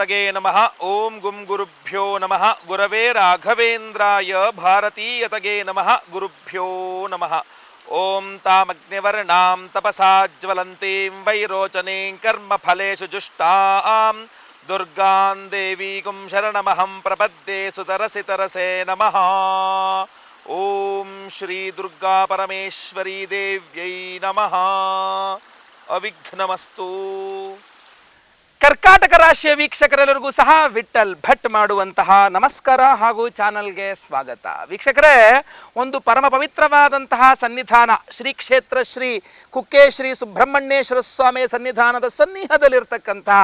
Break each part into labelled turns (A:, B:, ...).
A: ಗಣಪತಗೆ ನಮಃ ಓಂ ಗುಂ ಗುರುಭ್ಯೋ ನಮಃ ಗುರವೇ ರಾಘವೇಂದ್ರಾಯ ಭಾರತೀಯತಗೆ ನಮಃ ಗುರುಭ್ಯೋ ನಮಃ ಓಂ ತಾಮಗ್ನಿವರ್ಣಾಂ ತಪಸಾ ಜ್ವಲಂತೀಂ ವೈರೋಚನೀಂ ಕರ್ಮಫಲೇಷು ಜುಷ್ಟಾಂ ದುರ್ಗಾಂ ದೇವೀಗುಂ ಶರಣಮಹಂ ಪ್ರಪದ್ಯೆ ಸುತರಸಿ ತರಸೆ ನಮಃ ಓಂ ಶ್ರೀ ದುರ್ಗಾ ಪರಮೇಶ್ವರಿ ದೇವ್ಯೈ ನಮಃ ಅವಿಘ್ನಮಸ್ತು ಕರ್ಕಾಟಕ ರಾಶಿಯ ವೀಕ್ಷಕರೆಲ್ಲರಿಗೂ ಸಹ ವಿಠಲ್ ಭಟ್ ಮಾಡುವಂತಹ ನಮಸ್ಕಾರ ಹಾಗೂ ಚಾನಲ್ಗೆ ಸ್ವಾಗತ. ವೀಕ್ಷಕರೇ, ಒಂದು ಪರಮ ಪವಿತ್ರವಾದಂತಹ ಸನ್ನಿಧಾನ ಶ್ರೀ ಕ್ಷೇತ್ರ ಶ್ರೀ ಕುಕ್ಕೆ ಶ್ರೀ ಸುಬ್ರಹ್ಮಣ್ಯೇಶ್ವರ ಸ್ವಾಮಿ ಸನ್ನಿಧಾನದ ಸನ್ನಿಹದಲ್ಲಿರ್ತಕ್ಕಂತಹ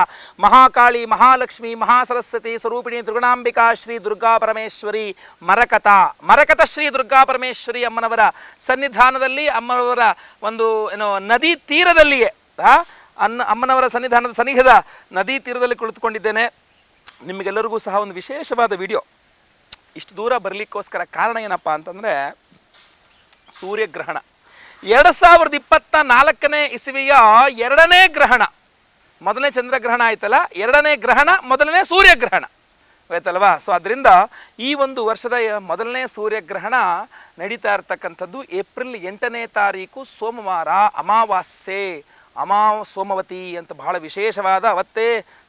A: ಮಹಾಕಾಳಿ ಮಹಾಲಕ್ಷ್ಮಿ ಮಹಾಸರಸ್ವತಿ ಸ್ವರೂಪಿಣಿ ದುರ್ಗುಣಾಂಬಿಕಾ ಶ್ರೀ ದುರ್ಗಾ ಪರಮೇಶ್ವರಿ ಮರಕತ. ಮರಕತ ಶ್ರೀ ದುರ್ಗಾ ಪರಮೇಶ್ವರಿ ಅಮ್ಮನವರ ಸನ್ನಿಧಾನದಲ್ಲಿ, ಅಮ್ಮನವರ ಒಂದು ಏನು ನದಿ ತೀರದಲ್ಲಿಯೇ ಅನ್ನ ಅಮ್ಮನವರ ಸನ್ನಿಧಾನದ ಸನಿಹದ ನದಿ ತೀರದಲ್ಲಿ ಕುಳಿತುಕೊಂಡಿದ್ದೇನೆ. ನಿಮಗೆಲ್ಲರಿಗೂ ಸಹ ಒಂದು ವಿಶೇಷವಾದ ವಿಡಿಯೋ. ಇಷ್ಟು ದೂರ ಬರಲಿಕ್ಕೋಸ್ಕರ ಕಾರಣ ಏನಪ್ಪ ಅಂತಂದರೆ, ಸೂರ್ಯಗ್ರಹಣ. ಎರಡು ಸಾವಿರದ ಇಪ್ಪತ್ತ ನಾಲ್ಕನೇ ಇಸವಿಯ ಎರಡನೇ ಗ್ರಹಣ. ಮೊದಲನೇ ಚಂದ್ರಗ್ರಹಣ ಆಯ್ತಲ್ಲ? ಎರಡನೇ ಗ್ರಹಣ, ಮೊದಲನೇ ಸೂರ್ಯಗ್ರಹಣ. ಆಯ್ತಲ್ವಾ? ಸೊ ಅದರಿಂದ ಈ ಒಂದು ವರ್ಷದ ಮೊದಲನೇ ಸೂರ್ಯಗ್ರಹಣ ನಡೀತಾ ಇರ್ತಕ್ಕಂಥದ್ದು ಏಪ್ರಿಲ್ ಎಂಟನೇ ತಾರೀಕು ಸೋಮವಾರ ಅಮಾವಾಸ್ಯೆ. ಅಮಾ ಸೋಮವತಿ ಅಂತ ಬಹಳ ವಿಶೇಷವಾದ ಅವತ್ತೇ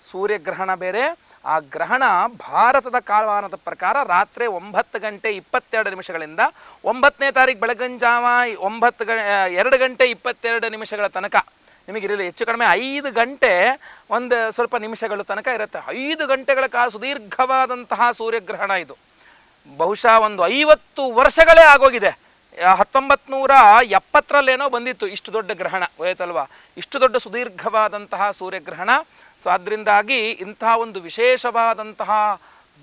A: ಸೂರ್ಯಗ್ರಹಣ ಬೇರೆ. ಆ ಗ್ರಹಣ ಭಾರತದ ಕಾಲಮಾನದ ಪ್ರಕಾರ ರಾತ್ರಿ ಒಂಬತ್ತು ಗಂಟೆ ಇಪ್ಪತ್ತೆರಡು ನಿಮಿಷಗಳಿಂದ ಒಂಬತ್ತನೇ ತಾರೀಕು ಜಾವ ಒಂಬತ್ತು ಗ ಎರಡು ಗಂಟೆ ಇಪ್ಪತ್ತೆರಡು ನಿಮಿಷಗಳ ತನಕ. ನಿಮಗಿರಲಿ ಹೆಚ್ಚು ಕಡಿಮೆ ಐದು ಗಂಟೆ ಒಂದು ಸ್ವಲ್ಪ ನಿಮಿಷಗಳ ತನಕ ಇರುತ್ತೆ. ಐದು ಗಂಟೆಗಳ ಕಾಲ ಸುದೀರ್ಘವಾದಂತಹ ಸೂರ್ಯಗ್ರಹಣ ಇದು. ಬಹುಶಃ ಒಂದು ಐವತ್ತು ವರ್ಷಗಳೇ ಆಗೋಗಿದೆ. ಹತ್ತೊಂಬತ್ತು ನೂರ ಎಪ್ಪತ್ತರಲ್ಲೇನೋ ಬಂದಿತ್ತು ಇಷ್ಟು ದೊಡ್ಡ ಗ್ರಹಣ ಹೋಯ್ತಲ್ವಾ ಇಷ್ಟು ದೊಡ್ಡ ಸುದೀರ್ಘವಾದಂತಹ ಸೂರ್ಯಗ್ರಹಣ. ಸೊ ಅದರಿಂದಾಗಿ ಇಂತಹ ಒಂದು ವಿಶೇಷವಾದಂತಹ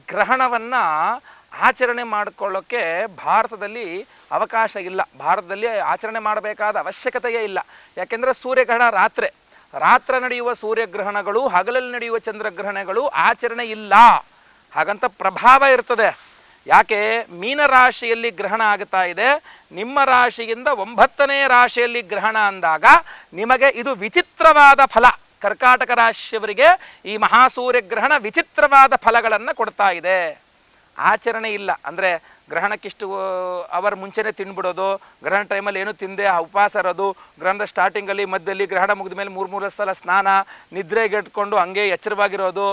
A: ಗ್ರಹಣವನ್ನು ಆಚರಣೆ ಮಾಡಿಕೊಳ್ಳೋಕ್ಕೆ ಭಾರತದಲ್ಲಿ ಅವಕಾಶ ಇಲ್ಲ. ಭಾರತದಲ್ಲಿ ಆಚರಣೆ ಮಾಡಬೇಕಾದ ಅವಶ್ಯಕತೆಯೇ ಇಲ್ಲ. ಯಾಕೆಂದರೆ ಸೂರ್ಯಗ್ರಹಣ ರಾತ್ರಿ. ರಾತ್ರಿ ನಡೆಯುವ ಸೂರ್ಯಗ್ರಹಣಗಳು, ಹಗಲಲ್ಲಿ ನಡೆಯುವ ಚಂದ್ರಗ್ರಹಣಗಳು ಆಚರಣೆ ಇಲ್ಲ. ಹಾಗಂತ ಪ್ರಭಾವ ಇರ್ತದೆ. ಯಾಕೆ? ಮೀನ ರಾಶಿಯಲ್ಲಿ ಗ್ರಹಣ ಆಗ್ತಾ ಇದೆ. ನಿಮ್ಮ ರಾಶಿಯಿಂದ ಒಂಬತ್ತನೇ ರಾಶಿಯಲ್ಲಿ ಗ್ರಹಣ ಅಂದಾಗ ನಿಮಗೆ ಇದು ವಿಚಿತ್ರವಾದ ಫಲ. ಕರ್ಕಾಟಕ ರಾಶಿಯವರಿಗೆ ಈ ಮಹಾಸೂರ್ಯಗ್ರಹಣ ವಿಚಿತ್ರವಾದ ಫಲಗಳನ್ನು ಕೊಡ್ತಾ ಇದೆ. ಆಚರಣೆ ಇಲ್ಲ. ಅಂದರೆ ಗ್ರಹಣಕ್ಕಿಷ್ಟು ಅವರ ಮುಂಚೆನೇ ತಿಂದ್ಬಿಡೋದು ಗ್ರಹಣ ಟೈಮಲ್ಲಿ ಏನು ತಿಂದೆ ಉಪವಾಸ ಇರೋದು, ಗ್ರಹಣದ ಸ್ಟಾರ್ಟಿಂಗಲ್ಲಿ ಮಧ್ಯದಲ್ಲಿ ಗ್ರಹಣ ಮುಗಿದ ಮೇಲೆ ಮೂರು ಮೂರು ಸಲ ಸ್ನಾನ ನಿದ್ರೆಗೆಟ್ಕೊಂಡು ಹಂಗೆ ಎಚ್ಚರವಾಗಿರೋದು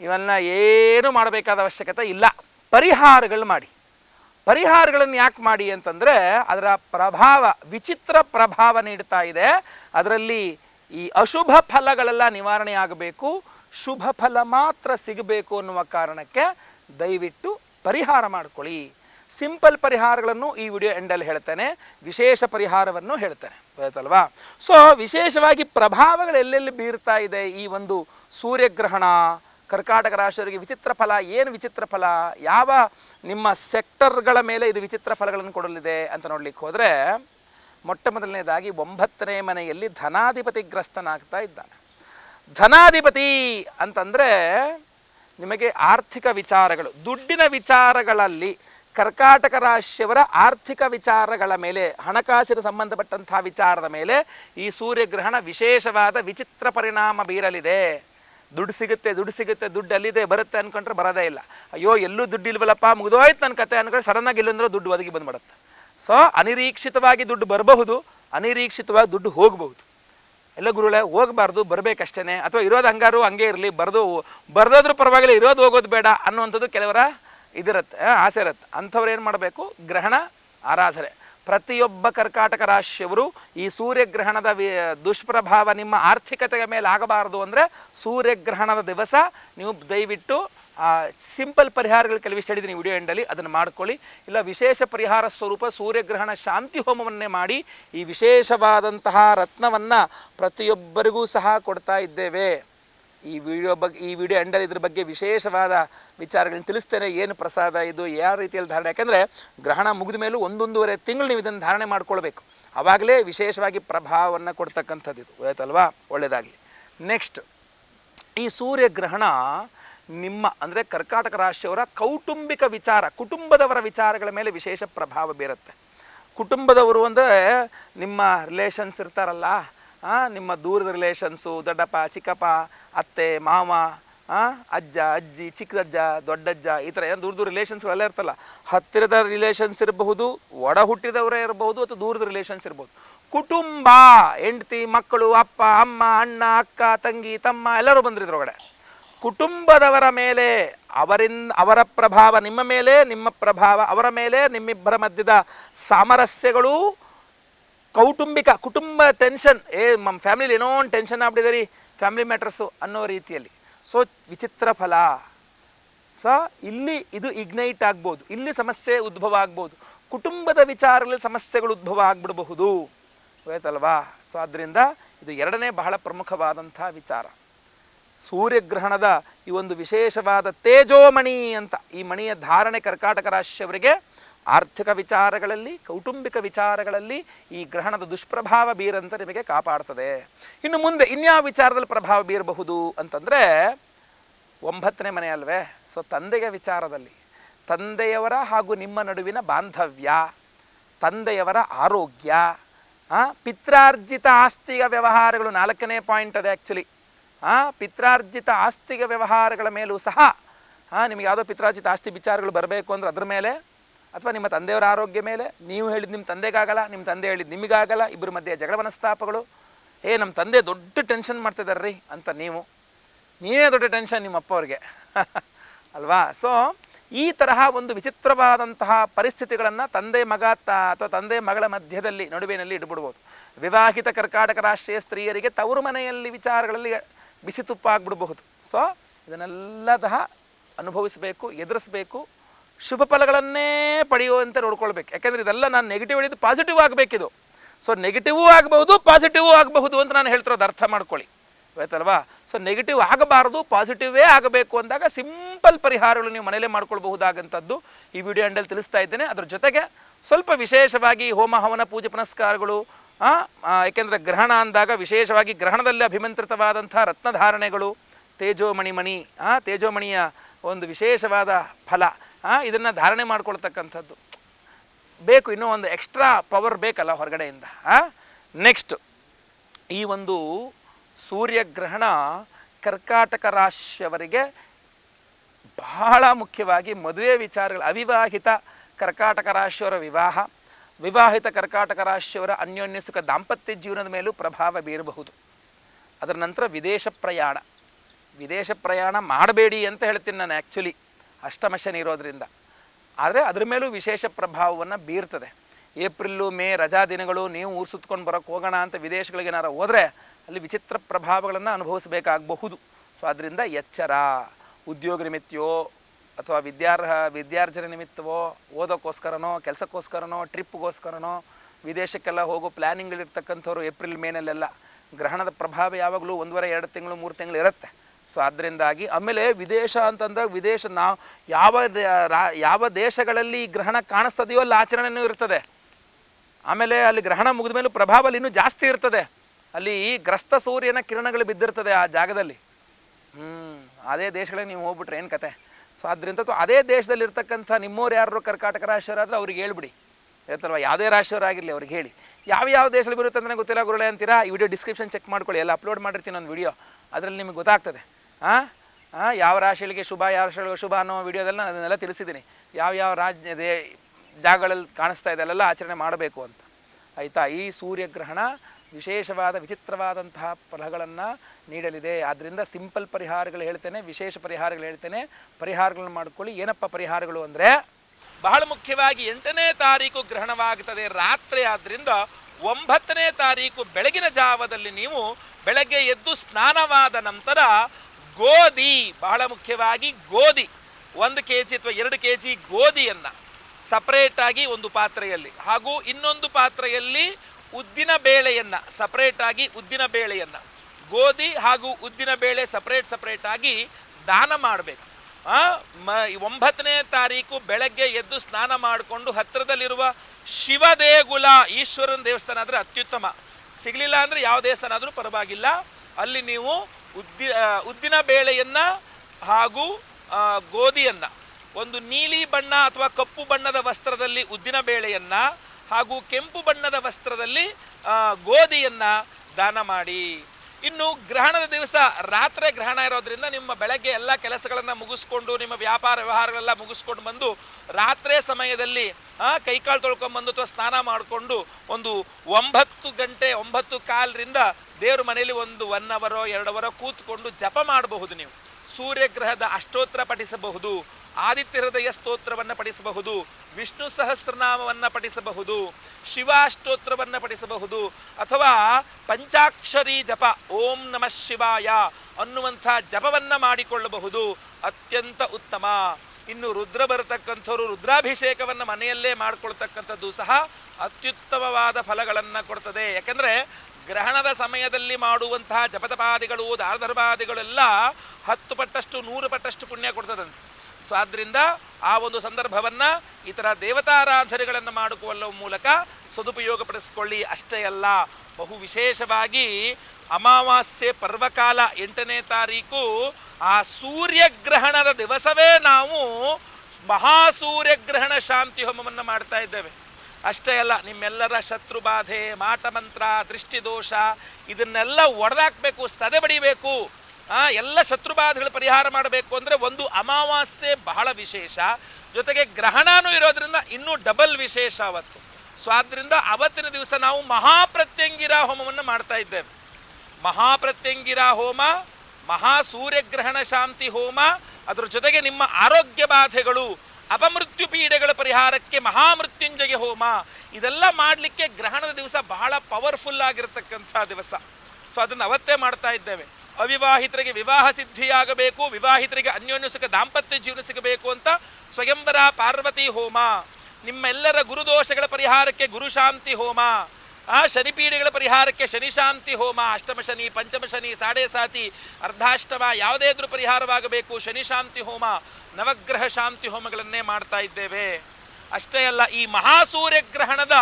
A: ಇವೆಲ್ಲ ಏನು ಮಾಡಬೇಕಾದ ಅವಶ್ಯಕತೆ ಇಲ್ಲ. ಪರಿಹಾರಗಳು ಮಾಡಿ. ಪರಿಹಾರಗಳನ್ನು ಯಾಕೆ ಮಾಡಿ ಅಂತಂದರೆ ಅದರ ಪ್ರಭಾವ, ವಿಚಿತ್ರ ಪ್ರಭಾವ ನೀಡ್ತಾ ಇದೆ. ಅದರಲ್ಲಿ ಈ ಅಶುಭ ಫಲಗಳೆಲ್ಲ ನಿವಾರಣೆ ಆಗಬೇಕು. ಶುಭ ಫಲ ಮಾತ್ರ ಸಿಗಬೇಕು ಅನ್ನುವ ಕಾರಣಕ್ಕೆ ದಯವಿಟ್ಟು ಪರಿಹಾರ ಮಾಡ್ಕೊಳ್ಳಿ. ಸಿಂಪಲ್ ಪರಿಹಾರಗಳನ್ನು ಈ ವಿಡಿಯೋ ಎಂಡಲ್ಲಿ ಹೇಳ್ತೇನೆ. ವಿಶೇಷ ಪರಿಹಾರವನ್ನು ಹೇಳ್ತೇನೆ. ಗೊತ್ತಲ್ವಾ ಸೊ ವಿಶೇಷವಾಗಿ ಪ್ರಭಾವಗಳು ಎಲ್ಲೆಲ್ಲಿ ಬೀರ್ತಾ ಇದೆ? ಈ ಒಂದು ಸೂರ್ಯಗ್ರಹಣ ಕರ್ಕಾಟಕ ರಾಶಿಯವರಿಗೆ ವಿಚಿತ್ರ ಫಲ, ಏನು ವಿಚಿತ್ರ ಫಲ? ಯಾವ ನಿಮ್ಮ ಸೆಕ್ಟರ್ಗಳ ಮೇಲೆ ಇದು ವಿಚಿತ್ರ ಫಲಗಳನ್ನು ಕೊಡಲಿದೆ ಅಂತ ನೋಡ್ಲಿಕ್ಕೆ ಹೋದರೆ ಮೊಟ್ಟ ಮೊದಲನೇದಾಗಿ ಒಂಬತ್ತನೇ ಮನೆಯಲ್ಲಿ ಧನಾಧಿಪತಿ ಗ್ರಸ್ತನಾಗ್ತಾ ಇದ್ದಾನೆ. ಧನಾಧಿಪತಿ ಅಂತಂದರೆ ನಿಮಗೆ ಆರ್ಥಿಕ ವಿಚಾರಗಳು, ದುಡ್ಡಿನ ವಿಚಾರಗಳಲ್ಲಿ ಕರ್ಕಾಟಕ ರಾಶಿಯವರ ಆರ್ಥಿಕ ವಿಚಾರಗಳ ಮೇಲೆ, ಹಣಕಾಸಿನ ಸಂಬಂಧಪಟ್ಟಂತಹ ವಿಚಾರದ ಮೇಲೆ ಈ ಸೂರ್ಯಗ್ರಹಣ ವಿಶೇಷವಾದ ವಿಚಿತ್ರ ಪರಿಣಾಮ ಬೀರಲಿದೆ. ದುಡ್ಡು ಸಿಗುತ್ತೆ ದುಡ್ಡು ಸಿಗುತ್ತೆ, ದುಡ್ಡು ಅಲ್ಲಿದೆ, ಬರುತ್ತೆ ಅನ್ಕೊಂಡ್ರೆ ಬರೋದೇ ಇಲ್ಲ. ಅಯ್ಯೋ, ಎಲ್ಲೂ ದುಡ್ಡು ಇಲ್ವಲ್ಲಪ್ಪ, ಮುಗಿದೋಯ್ತು ನನ್ನ ಕತೆ ಅನ್ಕೊಂಡು ಸಡನ್ನಾಗಿ ಇಲ್ಲಂದ್ರೆ ದುಡ್ಡು ಒದಗಿ ಬಂದ್ಬಿಡುತ್ತೆ. ಸೊ ಅನಿರೀಕ್ಷಿತವಾಗಿ ದುಡ್ಡು ಬರಬಹುದು, ಅನಿರೀಕ್ಷಿತವಾಗಿ ದುಡ್ಡು ಹೋಗಬಹುದು. ಎಲ್ಲ ಗುರುಗಳೇ, ಹೋಗಬಾರ್ದು ಬರಬೇಕಷ್ಟೇ ಅಥವಾ ಇರೋದು ಹಂಗಾರು ಹಂಗೆ ಇರಲಿ, ಬರೆದು ಬರ್ದೋದ್ರೂ ಪರವಾಗಿಲ್ಲ, ಇರೋದು ಹೋಗೋದು ಬೇಡ ಅನ್ನುವಂಥದ್ದು ಕೆಲವರ ಇದಿರತ್ತೆ ಆಸೆ ಇರುತ್ತೆ. ಅಂಥವ್ರು ಏನು ಮಾಡಬೇಕು? ಗ್ರಹಣ, ಆರಾಧನೆ. ಪ್ರತಿಯೊಬ್ಬ ಕರ್ಕಾಟಕ ರಾಶಿಯವರು ಈ ಸೂರ್ಯಗ್ರಹಣದ ದುಷ್ಪ್ರಭಾವ ನಿಮ್ಮ ಆರ್ಥಿಕತೆಯ ಮೇಲೆ ಆಗಬಾರದು ಅಂದರೆ ಸೂರ್ಯಗ್ರಹಣದ ದಿವಸ ನೀವು ದಯವಿಟ್ಟು ಸಿಂಪಲ್ ಪರಿಹಾರಗಳು ಕೆಲವಿಷ್ಟು ಹೇಳಿದ್ದೀನಿ ವಿಡಿಯೋ ಎಂಡಲ್ಲಿ, ಅದನ್ನು ಮಾಡ್ಕೊಳ್ಳಿ. ಇಲ್ಲ, ವಿಶೇಷ ಪರಿಹಾರ ಸ್ವರೂಪ ಸೂರ್ಯಗ್ರಹಣ ಶಾಂತಿ ಹೋಮವನ್ನೇ ಮಾಡಿ ಈ ವಿಶೇಷವಾದಂತಹ ರತ್ನವನ್ನು ಪ್ರತಿಯೊಬ್ಬರಿಗೂ ಸಹ ಕೊಡ್ತಾ ಇದ್ದೇವೆ. ಈ ವಿಡಿಯೋ ಬಗ್ಗೆ ಈ ವಿಡಿಯೋ ಎಂಡಲ್ಲಿ ಇದ್ರ ಬಗ್ಗೆ ವಿಶೇಷವಾದ ವಿಚಾರಗಳನ್ನ ತಿಳಿಸ್ತೇನೆ. ಏನು ಪ್ರಸಾದ ಇದು, ಯಾವ ರೀತಿಯಲ್ಲಿ ಧಾರಣೆ? ಯಾಕೆಂದರೆ ಗ್ರಹಣ ಮುಗಿದ ಮೇಲೂ ಒಂದೊಂದೂವರೆ ತಿಂಗಳು ನೀವು ಇದನ್ನು ಧಾರಣೆ ಮಾಡ್ಕೊಳ್ಬೇಕು. ಆವಾಗಲೇ ವಿಶೇಷವಾಗಿ ಪ್ರಭಾವವನ್ನು ಕೊಡ್ತಕ್ಕಂಥದ್ದು ಇದು. ಆಯ್ತಲ್ವಾ? ಒಳ್ಳೆಯದಾಗಲಿ ನೆಕ್ಸ್ಟ್ ಈ ಸೂರ್ಯಗ್ರಹಣ ನಿಮ್ಮ, ಅಂದರೆ ಕರ್ಕಾಟಕ ರಾಶಿಯವರ ಕೌಟುಂಬಿಕ ವಿಚಾರ, ಕುಟುಂಬದವರ ವಿಚಾರಗಳ ಮೇಲೆ ವಿಶೇಷ ಪ್ರಭಾವ ಬೀರುತ್ತೆ. ಕುಟುಂಬದವರು ಅಂದರೆ ನಿಮ್ಮ ರಿಲೇಷನ್ಸ್ ಇರ್ತಾರಲ್ಲ ನಿಮ್ಮ ದೂರದ ರಿಲೇಷನ್ಸು ದೊಡ್ಡಪ್ಪ, ಚಿಕ್ಕಪ್ಪ, ಅತ್ತೆ, ಮಾವ ಅಜ್ಜ, ಅಜ್ಜಿ, ಚಿಕ್ಕದಜ್ಜ, ದೊಡ್ಡಜ್ಜ, ಈ ಥರ ಏನು ದೂರ ದೂರ ರಿಲೇಷನ್ಸ್ಗಳೆಲ್ಲ ಇರ್ತಲ್ಲ, ಹತ್ತಿರದ ರಿಲೇಷನ್ಸ್ ಇರಬಹುದು, ಒಡ ಹುಟ್ಟಿದವರೇ ಇರಬಹುದು ಅಥವಾ ದೂರದ ರಿಲೇಷನ್ಸ್ ಇರ್ಬೋದು ಕುಟುಂಬ, ಹೆಂಡತಿ, ಮಕ್ಕಳು, ಅಪ್ಪ, ಅಮ್ಮ, ಅಣ್ಣ, ಅಕ್ಕ, ತಂಗಿ, ತಮ್ಮ ಎಲ್ಲರೂ ಬಂದಿದ್ರು ಒಳಗಡೆ ಕುಟುಂಬದವರ ಮೇಲೆ ಅವರಿಂದ ಅವರ ಪ್ರಭಾವ ನಿಮ್ಮ ಮೇಲೆ, ನಿಮ್ಮ ಪ್ರಭಾವ ಅವರ ಮೇಲೆ, ನಿಮ್ಮಿಬ್ಬರ ಮಧ್ಯದ ಸಾಮರಸ್ಯಗಳು ಕೌಟುಂಬಿಕ, ಕುಟುಂಬ ಟೆನ್ಷನ್ ಏ ನಮ್ಮ ಫ್ಯಾಮಿಲಿ ಏನೋ ಒಂದು ಟೆನ್ಷನ್ ಆಗ್ಬಿಟ್ಟಿದೆ ರೀ ಫ್ಯಾಮಿಲಿ ಮ್ಯಾಟ್ರಸ್ಸು ಅನ್ನೋ ರೀತಿಯಲ್ಲಿ. ಸೊ ವಿಚಿತ್ರ ಫಲ. ಸೊ ಇಲ್ಲಿ ಇದು ಇಗ್ನೈಟ್ ಆಗ್ಬೋದು, ಇಲ್ಲಿ ಸಮಸ್ಯೆ ಉದ್ಭವ ಆಗ್ಬೋದು. ಕುಟುಂಬದ ವಿಚಾರದಲ್ಲಿ ಸಮಸ್ಯೆಗಳು ಉದ್ಭವ ಆಗ್ಬಿಡಬಹುದು. ಗೊತ್ತಲ್ವಾ ಸೊ ಆದ್ದರಿಂದ ಇದು ಎರಡನೇ ಬಹಳ ಪ್ರಮುಖವಾದಂಥ ವಿಚಾರ. ಸೂರ್ಯಗ್ರಹಣದ ಈ ಒಂದು ವಿಶೇಷವಾದ ತೇಜೋಮಣಿ ಅಂತ ಈ ಮಣಿಯ ಧಾರಣೆ ಕರ್ಕಾಟಕ ರಾಶಿಯವರಿಗೆ ಆರ್ಥಿಕ ವಿಚಾರಗಳಲ್ಲಿ, ಕೌಟುಂಬಿಕ ವಿಚಾರಗಳಲ್ಲಿ ಈ ಗ್ರಹಣದ ದುಷ್ಪ್ರಭಾವ ಬೀರಂತ ನಿಮಗೆ ಕಾಪಾಡ್ತದೆ. ಇನ್ನು ಮುಂದೆ ಇನ್ಯಾವ ವಿಚಾರದಲ್ಲಿ ಪ್ರಭಾವ ಬೀರಬಹುದು ಅಂತಂದರೆ, ಒಂಬತ್ತನೇ ಮನೆ ಅಲ್ವೇ? ಸೊ ತಂದೆಯ ವಿಚಾರದಲ್ಲಿ. ತಂದೆಯವರ ಹಾಗೂ ನಿಮ್ಮ ನಡುವಿನ ಬಾಂಧವ್ಯ, ತಂದೆಯವರ ಆರೋಗ್ಯ ಪಿತ್ರಾರ್ಜಿತ ಆಸ್ತಿಯ ವ್ಯವಹಾರಗಳು ನಾಲ್ಕನೇ ಪಾಯಿಂಟ್ ಅದೇ ಆ್ಯಕ್ಚುಲಿ ಪಿತ್ರಾರ್ಜಿತ ಆಸ್ತಿಯ ವ್ಯವಹಾರಗಳ ಮೇಲೂ ಸಹ ನಿಮಗೆ ಯಾವುದೋ ಪಿತ್ರಾರ್ಜಿತ ಆಸ್ತಿ ವಿಚಾರಗಳು ಬರಬೇಕು ಅಂದರೆ ಅದ್ರ ಮೇಲೆ ಅಥವಾ ನಿಮ್ಮ ತಂದೆಯವರ ಆರೋಗ್ಯ ಮೇಲೆ ನೀವು ಹೇಳಿದ ನಿಮ್ಮ ತಂದೆಗಾಗಲ್ಲ ನಿಮ್ಮ ತಂದೆ ಹೇಳಿದ ನಿಮಗಾಗಲ್ಲ ಇಬ್ಬರ ಮಧ್ಯೆ ಜಗಳ ಮನಸ್ತಾಪಗಳು ಏ ನಮ್ಮ ತಂದೆ ದೊಡ್ಡ ಟೆನ್ಷನ್ ಮಾಡ್ತಿದ್ದಾರೆ ರೀ ಅಂತ ನೀವು. ನೀವೇ ದೊಡ್ಡ ಟೆನ್ಷನ್ ನಿಮ್ಮ ಅಪ್ಪ ಅವ್ರಿಗೆ ಅಲ್ವಾ? ಸೊ ಈ ತರಹ ಒಂದು ವಿಚಿತ್ರವಾದಂತಹ ಪರಿಸ್ಥಿತಿಗಳನ್ನು ತಂದೆ ಮಗ ಅಥವಾ ತಂದೆ ಮಗಳ ಮಧ್ಯದಲ್ಲಿ, ನಡುವಿನಲ್ಲಿ ಇಡ್ಬಿಡ್ಬೋದು. ವಿವಾಹಿತ ಕರ್ಕಾಟಕ ರಾಷ್ಟ್ರೀಯ ಸ್ತ್ರೀಯರಿಗೆ ತವರು ಮನೆಯಲ್ಲಿ ವಿಚಾರಗಳಲ್ಲಿ ಬಿಸಿ ತುಪ್ಪ ಆಗ್ಬಿಡಬಹುದು. ಸೊ ಇದನ್ನೆಲ್ಲದಹ ಅನುಭವಿಸಬೇಕು, ಎದುರಿಸಬೇಕು. ಶುಭ ಫಲಗಳನ್ನೇ ಪಡೆಯುವಂತೆ ನೋಡ್ಕೊಳ್ಬೇಕು. ಯಾಕೆಂದರೆ ಇದೆಲ್ಲ ನಾನು ನೆಗೆಟಿವ್ ಹೇಳಿದ್ದು ಪಾಸಿಟಿವ್ ಆಗಬೇಕಿದು. ಸೊ ನೆಗೆಟಿವೂ ಆಗಬಹುದು ಪಾಸಿಟಿವೂ ಆಗಬಹುದು ಅಂತ ನಾನು ಹೇಳ್ತಿರೋದು ಅರ್ಥ ಮಾಡ್ಕೊಳ್ಳಿ. ಆಯ್ತಲ್ವಾ ಸೊ ನೆಗೆಟಿವ್ ಆಗಬಾರದು ಪಾಸಿಟಿವೇ ಆಗಬೇಕು ಅಂದಾಗ ಸಿಂಪಲ್ ಪರಿಹಾರಗಳು ನೀವು ಮನೇಲೇ ಮಾಡ್ಕೊಳ್ಬಹುದಾಗಂಥದ್ದು ಈ ವಿಡಿಯೋ ಅಂಡಲ್ಲಿ ತಿಳಿಸ್ತಾ ಇದ್ದೇನೆ. ಅದ್ರ ಜೊತೆಗೆ ಸ್ವಲ್ಪ ವಿಶೇಷವಾಗಿ ಹೋಮ ಹವನ ಪೂಜೆ ಪುನಸ್ಕಾರಗಳು ಏಕೆಂದರೆ ಗ್ರಹಣ ಅಂದಾಗ ವಿಶೇಷವಾಗಿ ಗ್ರಹಣದಲ್ಲಿ ಅಭಿಮಂತ್ರಿತವಾದಂಥ ರತ್ನಧಾರಣೆಗಳು ತೇಜೋಮಣಿ ಮಣಿ ತೇಜೋಮಣಿಯ ಒಂದು ವಿಶೇಷವಾದ ಫಲ. ಇದನ್ನು ಧಾರಣೆ ಮಾಡ್ಕೊಳ್ತಕ್ಕಂಥದ್ದು. ಬೇಕು, ಇನ್ನೂ ಒಂದು ಎಕ್ಸ್ಟ್ರಾ ಪವರ್ ಬೇಕಲ್ಲ ಹೊರಗಡೆಯಿಂದ ನೆಕ್ಸ್ಟ್ ಈ ಒಂದು ಸೂರ್ಯಗ್ರಹಣ ಕರ್ಕಾಟಕ ರಾಶಿಯವರಿಗೆ ಬಹಳ ಮುಖ್ಯವಾಗಿ ಮದುವೆ ವಿಚಾರಗಳು, ಅವಿವಾಹಿತ ಕರ್ಕಾಟಕ ರಾಶಿಯವರ ವಿವಾಹ, ವಿವಾಹಿತ ಕರ್ಕಾಟಕ ರಾಶಿಯವರ ಅನ್ಯೋನ್ಯ ಸುಖ ದಾಂಪತ್ಯ ಜೀವನದ ಮೇಲೂ ಪ್ರಭಾವ ಬೀರಬಹುದು. ಅದರ ನಂತರ ವಿದೇಶ ಪ್ರಯಾಣ. ವಿದೇಶ ಪ್ರಯಾಣ ಮಾಡಬೇಡಿ ಅಂತ ಹೇಳ್ತೀನಿ ನಾನು ಆ್ಯಕ್ಚುಲಿ ಅಷ್ಟಮ ಶನಿ ಇರೋದ್ರಿಂದ. ಆದರೆ ಅದ್ರ ಮೇಲೂ ವಿಶೇಷ ಪ್ರಭಾವವನ್ನು ಬೀರ್ತದೆ. ಏಪ್ರಿಲ್ಲು, ಮೇ ರಜಾ ದಿನಗಳು, ನೀವು ಊರು ಸುತ್ಕೊಂಡು ಬರೋಕ್ಕೆ ಹೋಗೋಣ ಅಂತ ವಿದೇಶಗಳಿಗೆ ಏನಾರು ಹೋದರೆ ಅಲ್ಲಿ ವಿಚಿತ್ರ ಪ್ರಭಾವಗಳನ್ನು ಅನುಭವಿಸಬೇಕಾಗಬಹುದು. ಸೊ ಅದರಿಂದ ಎಚ್ಚರ, ಉದ್ಯೋಗ ನಿಮಿತ್ತವೋ ಅಥವಾ ವಿದ್ಯಾರ್ಹ, ವಿದ್ಯಾರ್ಜನೆ ನಿಮಿತ್ತವೋ ಓದೋಕ್ಕೋಸ್ಕರನೋ, ಕೆಲಸಕ್ಕೋಸ್ಕರನೋ, ಟ್ರಿಪ್ಗೋಸ್ಕರನೋ, ವಿದೇಶಕ್ಕೆಲ್ಲ ಹೋಗೋ ಪ್ಲ್ಯಾನಿಂಗ್ಗಳಿರ್ತಕ್ಕಂಥವ್ರು ಏಪ್ರಿಲ್, ಮೇನಲ್ಲೆಲ್ಲ ಗ್ರಹಣದ ಪ್ರಭಾವ ಯಾವಾಗಲೂ ಒಂದೂವರೆ, ಎರಡು ತಿಂಗಳು, ಮೂರು ತಿಂಗಳು ಇರುತ್ತೆ. ಸೊ ಅದರಿಂದಾಗಿ ಆಮೇಲೆ ವಿದೇಶ ಅಂತಂದ್ರೆ ವಿದೇಶ ನಾವು ಯಾವ ಯಾವ ದೇಶಗಳಲ್ಲಿ ಗ್ರಹಣ ಕಾಣಿಸ್ತದೆಯೋ ಅಲ್ಲಿ ಆಚರಣೆಯೂ ಇರ್ತದೆ. ಆಮೇಲೆ ಅಲ್ಲಿ ಗ್ರಹಣ ಮುಗಿದ ಮೇಲೂ ಪ್ರಭಾವ ಅಲ್ಲಿ ಇನ್ನೂ ಜಾಸ್ತಿ ಇರ್ತದೆ. ಅಲ್ಲಿ ಗ್ರಸ್ತ ಸೂರ್ಯನ ಕಿರಣಗಳು ಬಿದ್ದಿರ್ತದೆ ಆ ಜಾಗದಲ್ಲಿ. ಹ್ಞೂ ಅದೇ ದೇಶಗಳಿಗೆ ನೀವು ಹೋಗ್ಬಿಟ್ರೆ ಏನು ಕತೆ? ಸೊ ಅದರಿಂದ ಅದೇ ದೇಶದಲ್ಲಿ ಇರ್ತಕ್ಕಂಥ ನಿಮ್ಮವ್ರು ಯಾರು ಕರ್ಕಾಟಕ ರಾಶಿಯವರಾದ್ರೆ ಅವ್ರಿಗೆ ಹೇಳ್ಬಿಡಿ. ಹೇಳ್ತಾರಲ್ವ ಯಾವುದೇ ರಾಶಿಯವರಾಗಿರಲಿ ಅವ್ರಿಗೆ ಹೇಳಿ. ಯಾವ ಯಾವ ದೇಶದಲ್ಲಿ ಬರುತ್ತೆ ಅಂತ ಗೊತ್ತಿಲ್ಲ ಗುರುಳೆ ಅಂತೀರಾ? ಈ ವಿಡಿಯೋ ಡಿಸ್ಕ್ರಿಪ್ಷನ್ ಚೆಕ್ ಮಾಡ್ಕೊಳ್ಳಿ. ಎಲ್ಲ ಅಪ್ಲೋಡ್ ಮಾಡಿರ್ತೀನಿ ಒಂದು ವಿಡಿಯೋ. ಅದರಲ್ಲಿ ನಿಮಗೆ ಗೊತ್ತಾಗ್ತದೆ. ಹಾಂ ಹಾಂ ಯಾವ ರಾಶಿಗಳಿಗೆ ಶುಭ, ಯಾವ ರಾಶಿಗಳಿಗೆ ಶುಭ ಅನ್ನೋ ವಿಡಿಯೋದೆಲ್ಲ ನಾನು ಅದನ್ನೆಲ್ಲ ತಿಳಿಸಿದ್ದೀನಿ. ಯಾವ ಯಾವ ರಾಜ್ಯ ಜಾಗಗಳಲ್ಲಿ ಕಾಣಿಸ್ತಾ ಇದೆ ಅಲ್ಲೆಲ್ಲ ಆಚರಣೆ ಮಾಡಬೇಕು ಅಂತ. ಆಯಿತಾ? ಈ ಸೂರ್ಯಗ್ರಹಣ ವಿಶೇಷವಾದ, ವಿಚಿತ್ರವಾದಂತಹ ಫಲಗಳನ್ನು ನೀಡಲಿದೆ. ಆದ್ದರಿಂದ ಸಿಂಪಲ್ ಪರಿಹಾರಗಳು ಹೇಳ್ತೇನೆ, ವಿಶೇಷ ಪರಿಹಾರಗಳು ಹೇಳ್ತೇನೆ. ಪರಿಹಾರಗಳನ್ನು ಮಾಡ್ಕೊಳ್ಳಿ. ಏನಪ್ಪ ಪರಿಹಾರಗಳು ಅಂದರೆ, ಬಹಳ ಮುಖ್ಯವಾಗಿ ಎಂಟನೇ ತಾರೀಕು ಗ್ರಹಣವಾಗುತ್ತದೆ ರಾತ್ರಿ ಆದ್ದರಿಂದ ಒಂಬತ್ತನೇ ತಾರೀಕು ಬೆಳಗಿನ ಜಾವದಲ್ಲಿ ನೀವು ಬೆಳಗ್ಗೆ ಎದ್ದು ಸ್ನಾನವಾದ ನಂತರ ಗೋಧಿ, ಬಹಳ ಮುಖ್ಯವಾಗಿ ಗೋಧಿ. ಒಂದು ಕೆ ಜಿ ಅಥವಾ ಎರಡು ಕೆ ಜಿ ಗೋಧಿಯನ್ನು ಸಪ್ರೇಟಾಗಿ ಒಂದು ಪಾತ್ರೆಯಲ್ಲಿ ಹಾಗೂ ಇನ್ನೊಂದು ಪಾತ್ರೆಯಲ್ಲಿ ಉದ್ದಿನ ಬೇಳೆಯನ್ನು ಸಪ್ರೇಟಾಗಿ ಉದ್ದಿನ ಬೇಳೆಯನ್ನು. ಗೋಧಿ ಹಾಗೂ ಉದ್ದಿನ ಬೇಳೆ ಸಪ್ರೇಟ್ ಸಪ್ರೇಟಾಗಿ ದಾನ ಮಾಡಬೇಕು. ಮ, ಒಂಬತ್ತನೇ ತಾರೀಕು ಬೆಳಗ್ಗೆ ಎದ್ದು ಸ್ನಾನ ಮಾಡಿಕೊಂಡು ಹತ್ತಿರದಲ್ಲಿರುವ ಶಿವದೇಗುಲ ಈಶ್ವರನ ದೇವಸ್ಥಾನ ಆದರೆ ಅತ್ಯುತ್ತಮ. ಸಿಗಲಿಲ್ಲ ಅಂದರೆ ಯಾವ ದೇವಸ್ಥಾನ ಆದರೂ ಪರವಾಗಿಲ್ಲ. ಅಲ್ಲಿ ನೀವು ಉದ್ದಿ ಉದ್ದಿನ ಬೇಳೆಯನ್ನು ಹಾಗೂ ಗೋಧಿಯನ್ನು, ಒಂದು ನೀಲಿ ಬಣ್ಣ ಅಥವಾ ಕಪ್ಪು ಬಣ್ಣದ ವಸ್ತ್ರದಲ್ಲಿ ಉದ್ದಿನ ಬೇಳೆಯನ್ನು ಹಾಗೂ ಕೆಂಪು ಬಣ್ಣದ ವಸ್ತ್ರದಲ್ಲಿ ಗೋಧಿಯನ್ನು ದಾನ ಮಾಡಿ. ಇನ್ನು ಗ್ರಹಣದ ದಿವಸ ರಾತ್ರಿ ಗ್ರಹಣ ಇರೋದ್ರಿಂದ ನಿಮ್ಮ ಬೆಳಗ್ಗೆ ಎಲ್ಲ ಕೆಲಸಗಳನ್ನು ಮುಗಿಸ್ಕೊಂಡು, ನಿಮ್ಮ ವ್ಯಾಪಾರ ವ್ಯವಹಾರಗಳೆಲ್ಲ ಮುಗಿಸ್ಕೊಂಡು ಬಂದು ರಾತ್ರಿ ಸಮಯದಲ್ಲಿ ಕೈಕಾಲು ತೊಳ್ಕೊಂಬಂದು ಅಥವಾ ಸ್ನಾನ ಮಾಡಿಕೊಂಡು ಒಂದು ಒಂಬತ್ತು ಗಂಟೆ, ಒಂಬತ್ತು ಕಾಲರಿಂದ ದೇವ್ರ ಮನೆಯಲ್ಲಿ ಒಂದು ಒನ್ ಅವರೋ ಎರಡು ಅವರೋ ಕೂತ್ಕೊಂಡು ಜಪ ಮಾಡಬಹುದು ನೀವು. ಸೂರ್ಯಗ್ರಹದ ಅಷ್ಟೋತ್ತರ ಪಠಿಸಬಹುದು. ಆದಿತ್ಯ ಹೃದಯ ಸ್ತೋತ್ರವನ್ನು ಪಠಿಸಬಹುದು. ವಿಷ್ಣು ಸಹಸ್ರನಾಮವನ್ನು ಪಠಿಸಬಹುದು. ಶಿವಾಷ್ಟೋತ್ರವನ್ನು ಪಠಿಸಬಹುದು. ಅಥವಾ ಪಂಚಾಕ್ಷರಿ ಜಪ, ಓಂ ನಮಃ ಶಿವಾಯ ಅನ್ನುವಂಥ ಜಪವನ್ನು ಮಾಡಿಕೊಳ್ಳಬಹುದು. ಅತ್ಯಂತ ಉತ್ತಮ. ಇನ್ನು ರುದ್ರ ಬರತಕ್ಕಂಥವ್ರು ರುದ್ರಾಭಿಷೇಕವನ್ನು ಮನೆಯಲ್ಲೇ ಮಾಡಿಕೊಳ್ತಕ್ಕಂಥದ್ದು ಸಹ ಅತ್ಯುತ್ತಮವಾದ ಫಲಗಳನ್ನು ಕೊಡ್ತದೆ. ಯಾಕಂದರೆ ಗ್ರಹಣದ ಸಮಯದಲ್ಲಿ ಮಾಡುವಂತಹ ಜಪತಪಾದಿಗಳು, ದಾರಧರ್ಮಾದಿಗಳೆಲ್ಲ ಹತ್ತು ಪಟ್ಟಷ್ಟು, ನೂರು ಪಟ್ಟಷ್ಟು ಪುಣ್ಯ ಕೊಡ್ತದಂತೆ. ಸೊ ಆದ್ದರಿಂದ ಆ ಒಂದು ಸಂದರ್ಭವನ್ನು ಇತರ ದೇವತಾರಾಧನೆಗಳನ್ನು ಮಾಡಿಕೊಳ್ಳುವ ಮೂಲಕ ಸದುಪಯೋಗಪಡಿಸ್ಕೊಳ್ಳಿ. ಅಷ್ಟೇ ಅಲ್ಲ, ಬಹು ವಿಶೇಷವಾಗಿ ಅಮಾವಾಸ್ಯೆ ಪರ್ವಕಾಲ ಎಂಟನೇ ತಾರೀಕು, ಆ ಸೂರ್ಯಗ್ರಹಣದ ದಿವಸವೇ ನಾವು ಮಹಾಸೂರ್ಯಗ್ರಹಣ ಶಾಂತಿ ಹೋಮವನ್ನು ಮಾಡ್ತಾ ಇದ್ದೇವೆ. ಅಷ್ಟೇ ಅಲ್ಲ, ನಿಮ್ಮೆಲ್ಲರ ಶತ್ರು ಬಾಧೆ ಮಾಟಮಂತ್ರ ದೃಷ್ಟಿದೋಷ ಇದನ್ನೆಲ್ಲ ಒಡೆದಾಕಬೇಕು, ಸದೆ ಬಡಿಬೇಕು. ಎಲ್ಲ ಶತ್ರು ಬಾಧೆಗಳು ಪರಿಹಾರ ಮಾಡಬೇಕು ಅಂದರೆ ಒಂದು ಅಮಾವಾಸ್ಯೆ ಬಹಳ ವಿಶೇಷ. ಜೊತೆಗೆ ಗ್ರಹಣನೂ ಇರೋದ್ರಿಂದ ಇನ್ನೂ ಡಬಲ್ ವಿಶೇಷ ಅವತ್ತು. ಸೊ ಆದ್ದರಿಂದ ಅವತ್ತಿನ ದಿವಸ ನಾವು ಮಹಾಪ್ರತ್ಯಂಗಿರ ಹೋಮವನ್ನು ಮಾಡ್ತಾ ಇದ್ದೇವೆ. ಮಹಾಪ್ರತ್ಯಂಗಿರ ಹೋಮ ಮಹಾ ಸೂರ್ಯಗ್ರಹಣ ಶಾಂತಿ ಹೋಮ, ಅದರ ಜೊತೆಗೆ ನಿಮ್ಮ ಆರೋಗ್ಯ ಬಾಧೆಗಳು ಅಪಮೃತ್ಯು ಪೀಡೆಗಳ ಪರಿಹಾರಕ್ಕೆ ಮಹಾಮೃತ್ಯುಂಜಯ ಹೋಮ. ಇದೆಲ್ಲ ಮಾಡಲಿಕ್ಕೆ ಗ್ರಹಣದ ದಿವಸ ಬಹಳ ಪವರ್ಫುಲ್ ಆಗಿರತಕ್ಕಂಥ ದಿವಸ. ಸೊ ಅದನ್ನು ಅವತ್ತೇ ಮಾಡ್ತಾ ಇದ್ದೇವೆ. ಅವಿವಾಹಿತರಿಗೆ ವಿವಾಹ ಸಿದ್ಧಿಯಾಗಬೇಕು, ವಿವಾಹಿತರಿಗೆ ಅನ್ಯೋನ್ಯ ಸುಖ, ದಾಂಪತ್ಯ ಜೀವನ ಸಿಗಬೇಕು ಅಂತ ಸ್ವಯಂವರ ಪಾರ್ವತಿ ಹೋಮ. ನಿಮ್ಮೆಲ್ಲರ ಗುರುದೋಷಗಳ ಪರಿಹಾರಕ್ಕೆ ಗುರುಶಾಂತಿ ಹೋಮ. ಆ ಶನಿಪೀಡೆಗಳ ಪರಿಹಾರಕ್ಕೆ ಶನಿಶಾಂತಿ ಹೋಮ, ಅಷ್ಟಮ ಶನಿ, ಪಂಚಮ ಶನಿ, ಸಾಡೆ ಸಾತಿ, ಅರ್ಧಾಷ್ಟಮ ಯಾವುದೇ ಇದ್ರೂ ಪರಿಹಾರವಾಗಬೇಕು. ಶನಿಶಾಂತಿ ಹೋಮ, ನವಗ್ರಹ ಶಾಂತಿ ಹೋಮಗಳನ್ನೇ ಮಾಡ್ತಾ ಇದ್ದೇವೆ. ಅಷ್ಟೇ ಅಲ್ಲ, ಈ ಮಹಾಸೂರ್ಯಗ್ರಹಣದ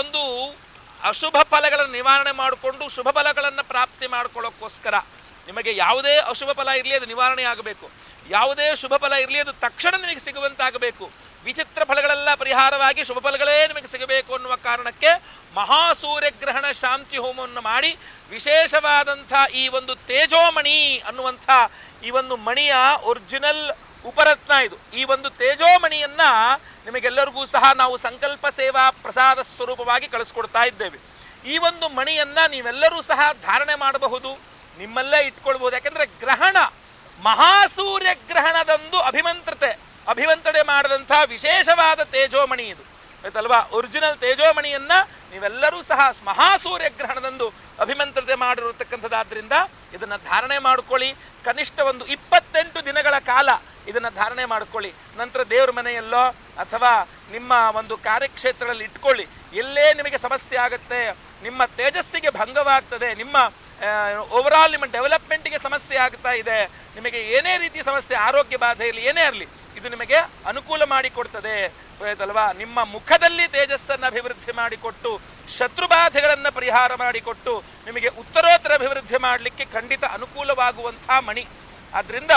A: ಒಂದು ಅಶುಭ ಫಲಗಳನ್ನು ನಿವಾರಣೆ ಮಾಡಿಕೊಂಡು ಶುಭ ಫಲಗಳನ್ನು ಪ್ರಾಪ್ತಿ ಮಾಡ್ಕೊಳ್ಳೋಕ್ಕೋಸ್ಕರ ನಿಮಗೆ ಯಾವುದೇ ಅಶುಭ ಫಲ ಇರಲಿ ಅದು ನಿವಾರಣೆ ಆಗಬೇಕು ಯಾವುದೇ ಶುಭ ಫಲ ಇರಲಿ ಅದು ತಕ್ಷಣ ನಿಮಗೆ ಸಿಗುವಂತಾಗಬೇಕು. ವಿಚಿತ್ರ ಫಲಗಳೆಲ್ಲ ಪರಿಹಾರವಾಗಿ ಶುಭ ಫಲಗಳೇ ನಿಮಗೆ ಸಿಗಬೇಕು ಅನ್ನುವ ಕಾರಣಕ್ಕೆ ಮಹಾಸೂರ್ಯಗ್ರಹಣ ಶಾಂತಿ ಹೋಮವನ್ನು ಮಾಡಿ ವಿಶೇಷವಾದಂಥ ಈ ಒಂದು ತೇಜೋಮಣಿ ಅನ್ನುವಂಥ ಈ ಒಂದು ಮಣಿಯ ಒರಿಜಿನಲ್ ಉಪರತ್ನ ಇದು. ಈ ಒಂದು ತೇಜೋಮಣಿಯನ್ನು ನಿಮಗೆಲ್ಲರಿಗೂ ಸಹ ನಾವು ಸಂಕಲ್ಪ ಸೇವಾ ಪ್ರಸಾದ ಸ್ವರೂಪವಾಗಿ ಕಳಿಸ್ಕೊಡ್ತಾ ಇದ್ದೇವೆ. ಈ ಒಂದು ಮಣಿಯನ್ನು ನೀವೆಲ್ಲರೂ ಸಹ ಧಾರಣೆ ಮಾಡಬಹುದು, ನಿಮ್ಮಲ್ಲೇ ಇಟ್ಕೊಳ್ಬಹುದು. ಯಾಕೆಂದರೆ ಗ್ರಹಣ ಮಹಾಸೂರ್ಯ ಗ್ರಹಣದೊಂದು ಅಭಿಮಂತ್ರತೆ. ಅಭಿಮಂತ್ರಣೆ ಮಾಡಿದಂಥ ವಿಶೇಷವಾದ ತೇಜೋಮಣಿ ಇದು. ಆಯ್ತಲ್ವಾ? ಒರಿಜಿನಲ್ ತೇಜೋಮಣಿಯನ್ನು ನೀವೆಲ್ಲರೂ ಸಹ ಮಹಾಸೂರ್ಯ ಗ್ರಹಣದಂದು ಅಭಿಮಂತ್ರತೆ ಮಾಡಿರತಕ್ಕಂಥದ್ದಾದ್ದರಿಂದ ಇದನ್ನು ಧಾರಣೆ ಮಾಡ್ಕೊಳ್ಳಿ. ಕನಿಷ್ಠ ಒಂದು ಇಪ್ಪತ್ತೆಂಟು ದಿನಗಳ ಕಾಲ ಇದನ್ನು ಧಾರಣೆ ಮಾಡ್ಕೊಳ್ಳಿ. ನಂತರ ದೇವ್ರ ಮನೆಯಲ್ಲೋ ಅಥವಾ ನಿಮ್ಮ ಒಂದು ಕಾರ್ಯಕ್ಷೇತ್ರದಲ್ಲಿ ಇಟ್ಕೊಳ್ಳಿ. ಎಲ್ಲೇ ನಿಮಗೆ ಸಮಸ್ಯೆ ಆಗುತ್ತೆ, ನಿಮ್ಮ ತೇಜಸ್ಸಿಗೆ ಭಂಗವಾಗ್ತದೆ, ನಿಮ್ಮ ಓವರಾಲ್ ನಿಮ್ಮ ಡೆವಲಪ್ಮೆಂಟಿಗೆ ಸಮಸ್ಯೆ ಆಗ್ತಾ ಇದೆ, ನಿಮಗೆ ಏನೇ ರೀತಿ ಸಮಸ್ಯೆ, ಆರೋಗ್ಯ ಬಾಧೆ ಇರಲಿ ಏನೇ ಇರಲಿ ಇದು ನಿಮಗೆ ಅನುಕೂಲ ಮಾಡಿಕೊಡ್ತದೆ. ಆಯ್ತಲ್ವಾ ನಿಮ್ಮ ಮುಖದಲ್ಲಿ ತೇಜಸ್ಸನ್ನು ಅಭಿವೃದ್ಧಿ ಮಾಡಿಕೊಟ್ಟು, ಶತ್ರು ಬಾಧೆಗಳನ್ನು ಪರಿಹಾರ ಮಾಡಿಕೊಟ್ಟು, ನಿಮಗೆ ಉತ್ತರೋತ್ತರ ಅಭಿವೃದ್ಧಿ ಮಾಡಲಿಕ್ಕೆ ಖಂಡಿತ ಅನುಕೂಲವಾಗುವಂಥ ಮಣಿ. ಆದ್ದರಿಂದ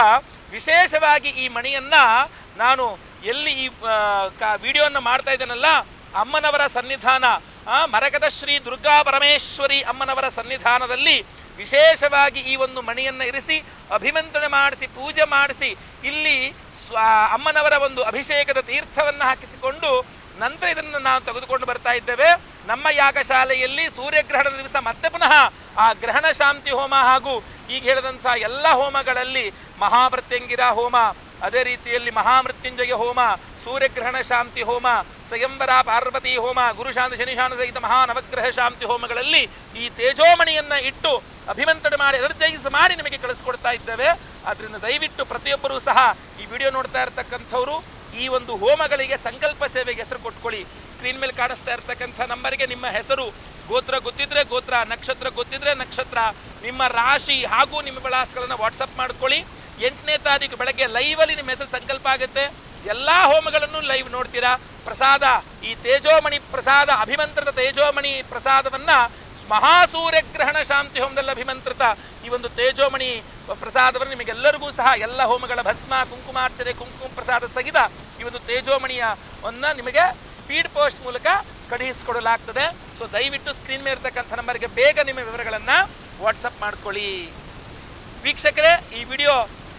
A: ವಿಶೇಷವಾಗಿ ಈ ಮಣಿಯನ್ನು ನಾನು ಎಲ್ಲಿ ಈ ಕಾ ವಿಡಿಯೋವನ್ನು ಮಾಡ್ತಾ ಇದ್ದೇನಲ್ಲ, ಅಮ್ಮನವರ ಸನ್ನಿಧಾನ ಮರಗದ ಶ್ರೀ ದುರ್ಗಾ ಪರಮೇಶ್ವರಿ ಅಮ್ಮನವರ ಸನ್ನಿಧಾನದಲ್ಲಿ ವಿಶೇಷವಾಗಿ ಈ ಒಂದು ಮಣಿಯನ್ನು ಇರಿಸಿ, ಅಭಿಮಂತ್ರಣ ಮಾಡಿಸಿ, ಪೂಜೆ ಮಾಡಿಸಿ, ಇಲ್ಲಿ ಸ್ವ, ಅಮ್ಮನವರ ಒಂದು ಅಭಿಷೇಕದ ತೀರ್ಥವನ್ನು ಹಾಕಿಸಿಕೊಂಡು ನಂತರ ಇದನ್ನು ನಾವು ತೆಗೆದುಕೊಂಡು ಬರ್ತಾ ಇದ್ದೇವೆ. ನಮ್ಮ ಯಾಗಶಾಲೆಯಲ್ಲಿ ಸೂರ್ಯಗ್ರಹಣದ ದಿವಸ ಮತ್ತೆ ಪುನಃ ಆ ಗ್ರಹಣ ಶಾಂತಿ ಹೋಮ ಹಾಗೂ ಈಗ ಹೇಳಿದಂಥ ಎಲ್ಲ ಹೋಮಗಳಲ್ಲಿ ಮಹಾಪ್ರತ್ಯಂಗಿರ ಹೋಮ ಅದೇ ರೀತಿಯಲ್ಲಿ ಮಹಾಮೃತ್ಯುಂಜಯ ಹೋಮ, ಸೂರ್ಯಗ್ರಹಣ ಶಾಂತಿ ಹೋಮ, ಸ್ವಯಂವರ ಪಾರ್ವತಿ ಹೋಮ, ಗುರುಶಾಂತಿ ಶನಿಶಾನ ಸಹಿತ ಮಹಾ ನವಗ್ರಹ ಶಾಂತಿ ಹೋಮಗಳಲ್ಲಿ ಈ ತೇಜೋಮಣಿಯನ್ನು ಇಟ್ಟು ಅಭಿಮಂತ್ರಣ ಮಾಡಿ, ಎನರ್ಜೈಸ್ ಮಾಡಿ ನಿಮಗೆ ಕಳಿಸ್ಕೊಡ್ತಾ ಇದ್ದೇವೆ. ಆದ್ದರಿಂದ ದಯವಿಟ್ಟು ಪ್ರತಿಯೊಬ್ಬರೂ ಸಹ ಈ ವಿಡಿಯೋ ನೋಡ್ತಾ ಇರತಕ್ಕಂಥವ್ರು, ಈ ಒಂದು ಹೋಮಗಳಿಗೆ ಸಂಕಲ್ಪ ಸೇವೆಗೆ ಹೆಸರು ಕೊಟ್ಕೊಳ್ಳಿ. ಸ್ಕ್ರೀನ್ ಮೇಲೆ ಕಾಣಿಸ್ತಾ ಇರ್ತಕ್ಕಂಥ ನಂಬರ್ಗೆ ನಿಮ್ಮ ಹೆಸರು, ಗೋತ್ರ ಗೊತ್ತಿದ್ರೆ ಗೋತ್ರ, ನಕ್ಷತ್ರ ಗೊತ್ತಿದ್ರೆ ನಕ್ಷತ್ರ, ನಿಮ್ಮ ರಾಶಿ ಹಾಗೂ ನಿಮ್ಮ ವಿಳಾಸಗಳನ್ನು ವಾಟ್ಸಪ್ ಮಾಡ್ಕೊಳ್ಳಿ. ಎಂಟನೇ ತಾರೀಕು ಬೆಳಗ್ಗೆ ಲೈವಲ್ಲಿ ನಿಮ್ಮ ಹೆಸರು ಸಂಕಲ್ಪ ಆಗುತ್ತೆ. ಎಲ್ಲ ಹೋಮಗಳನ್ನು ಲೈವ್ ನೋಡ್ತೀರಾ. ಪ್ರಸಾದ, ಈ ತೇಜೋಮಣಿ ಪ್ರಸಾದ ಅಭಿಮಂತ್ರಿತ ತೇಜೋಮಣಿ ಪ್ರಸಾದವನ್ನ ಮಹಾಸೂರ್ಯ ಗ್ರಹಣ ಶಾಂತಿ ಹೋಮದಲ್ಲಿ ಅಭಿಮಂತ್ರಿತ ಈ ಒಂದು ತೇಜೋಮಣಿ ಪ್ರಸಾದವನ್ನು ನಿಮಗೆಲ್ಲರಿಗೂ ಸಹ ಎಲ್ಲ ಹೋಮಗಳ ಭಸ್ಮ ಕುಂಕುಮಾರ್ಚನೆ ಕುಂಕುಮ ಪ್ರಸಾದ ಸಹಿತ ಈ ಒಂದು ತೇಜೋಮಣಿಯ ಅನ್ನ ನಿಮಗೆ ಸ್ಪೀಡ್ ಪೋಸ್ಟ್ ಮೂಲಕ ಕಳುಹಿಸಿಕೊಡಲಾಗ್ತದೆ. ಸೊ ದಯವಿಟ್ಟು ಸ್ಕ್ರೀನ್ ಮೇಲೆ ಇರ್ತಕ್ಕಂಥ ನಂಬರ್ಗೆ ಬೇಗ ನಿಮ್ಮ ವಿವರಗಳನ್ನು ವಾಟ್ಸಪ್ ಮಾಡ್ಕೊಳ್ಳಿ. ವೀಕ್ಷಕರೇ, ಈ ವಿಡಿಯೋ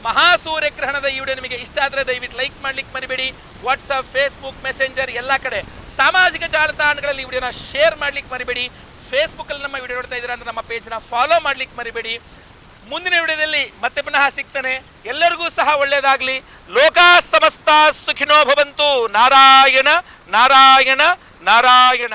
A: ಮಹಾಸೂರ್ಯಗ್ರಹಣದ ಈ ವಿಡಿಯೋ ನಿಮಗೆ ಇಷ್ಟ ಆದರೆ ದಯವಿಟ್ಟು ಲೈಕ್ ಮಾಡ್ಲಿಕ್ಕೆ ಮರಿಬೇಡಿ. ವಾಟ್ಸಪ್ ಫೇಸ್ಬುಕ್ ಮೆಸೆಂಜರ್ ಎಲ್ಲ ಕಡೆ ಸಾಮಾಜಿಕ ಜಾಲತಾಣಗಳಲ್ಲಿ ಈ ವಿಡಿಯೋನ ಶೇರ್ ಮಾಡ್ಲಿಕ್ಕೆ ಮರಿಬೇಡಿ. ಫೇಸ್ಬುಕ್ಕಲ್ಲಿ ನಮ್ಮ ವಿಡಿಯೋ ನೋಡ್ತಾ ಇದ್ದೀರಾ ಅಂದರೆ ನಮ್ಮ ಪೇಜ್ನ ಫಾಲೋ ಮಾಡ್ಲಿಕ್ಕೆ ಮರಿಬೇಡಿ. ಮುಂದಿನ ವಿಡಿಯೋದಲ್ಲಿ ಮತ್ತೆ ಪುನಃ ಸಿಗ್ತಾನೆ. ಎಲ್ಲರಿಗೂ ಸಹ ಒಳ್ಳೆಯದಾಗಲಿ ಲೋಕ ಸಮಸ್ತ ಸುಖಿನೋ ಭವಂತು. ನಾರಾಯಣ ನಾರಾಯಣ ನಾರಾಯಣ.